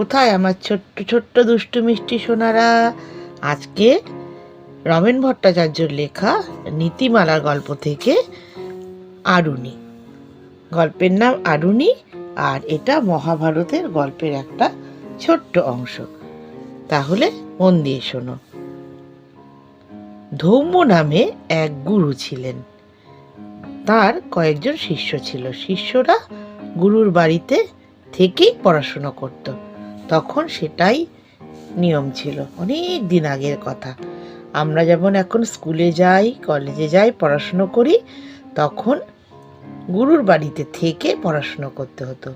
কোথায় আমার ছোট্ট ছোট্ট দুষ্টু মিষ্টি সোনারা? আজকে রমেন ভট্টাচার্যর লেখা নীতিমালার গল্প থেকে আরুণী গল্পের নাম আরুণী আর এটা মহাভারতের গল্পের একটা ছোট্ট অংশ। তাহলে মন দিয়ে শোনো। ধৌম্য নামে এক গুরু ছিলেন। তার কয়েকজন শিষ্য ছিল। শিষ্যরা গুরুর বাড়িতে থেকেই পড়াশুনো করত। তখন সেটাই নিয়ম ছিল। অনেক দিন আগের কথা। আমরা যেমন এখন স্কুলে যাই, কলেজে যাই, পড়াশুনো করি, তখন গুরুর বাড়িতে থেকে পড়াশুনো করতে হতো।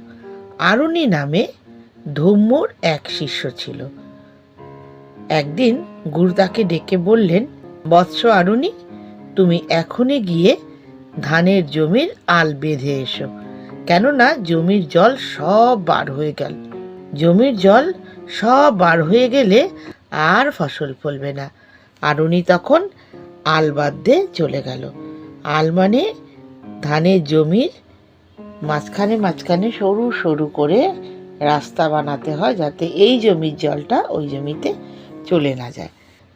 আরুণী নামে ধৌম্যর এক শিষ্য ছিল। একদিন গুরু তাকে ডেকে বললেন, বৎস আরুণী তুমি এখনই গিয়ে ধানের জমির আল বেঁধে এসো। কেননা জমির জল সব বার হয়ে গেল। জমির জল সব বার হয়ে গেলে আর ফসল ফলবে না। আর উনি তখন আল বাঁধতে চলে গেল। আল মানে ধানের জমির মাঝখানে মাঝখানে সরু সরু করে রাস্তা বানাতে হয় যাতে এই জমির জলটা ওই জমিতে চলে না যায়।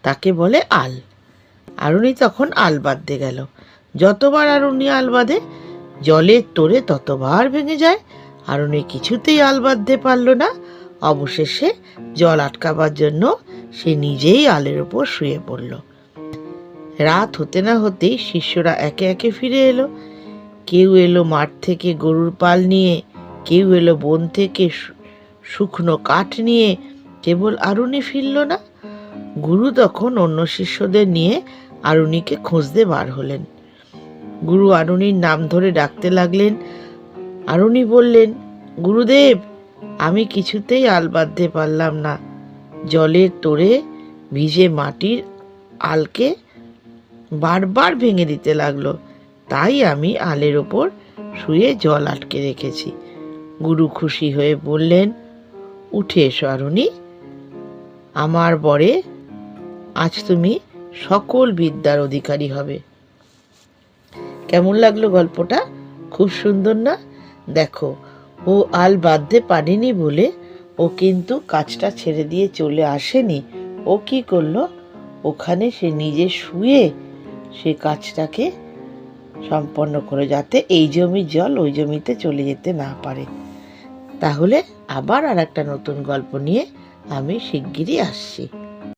তাকে বলে আল। আরুণী তখন আল বাঁধতে গেল। যতবার আরুণী আল বাঁধে, জলের তোরে ততবার ভেঙে যায়। আরুণী কিছুতেই আল বাঁধতে পারল না। অবশেষে জল আটকাবার জন্য সে নিজেই আলের ওপর শুয়ে পড়ল। রাত হতে না হতেই শিষ্যরা একে একে ফিরে এলো। কেউ এলো মাঠ থেকে গরুর পাল নিয়ে, কেউ এলো বন থেকে শুকনো কাঠ নিয়ে, কেবল আরুণী ফিরল না। গুরু তখন অন্য শিষ্যদের নিয়ে আরুণীকে খুঁজতে বার হলেন। গুরু আরুণীর নাম ধরে ডাকতে লাগলেন। আরুণী বললেন, গুরুদেব আমি কিছুতেই আল বাঁধতে পারলাম না। জলের তোরে ভিজে মাটির আলকে বারবার ভেঙে দিতে লাগল। তাই আমি আলের ওপর শুয়ে জল আটকে রেখেছি। গুরু খুশি হয়ে বললেন, উঠে এসো আরুণী আমার বরে আজ তুমি সকল বিদ্যার অধিকারী হবে। কেমন লাগল গল্পটা? খুব সুন্দর না? দেখো ও আল বাঁধতে পারেনি বলে ও কিন্তু কাজটা ছেড়ে দিয়ে চলে আসেনি। ও কি করল? ওখানে সে নিজে শুয়ে সে কাজটাকে সম্পন্ন করে যাতে এই জমির জল ওই জমিতে চলে যেতে না পারে। তাহলে আবার আর একটা নতুন গল্প নিয়ে আমি শিগগিরই আসছি।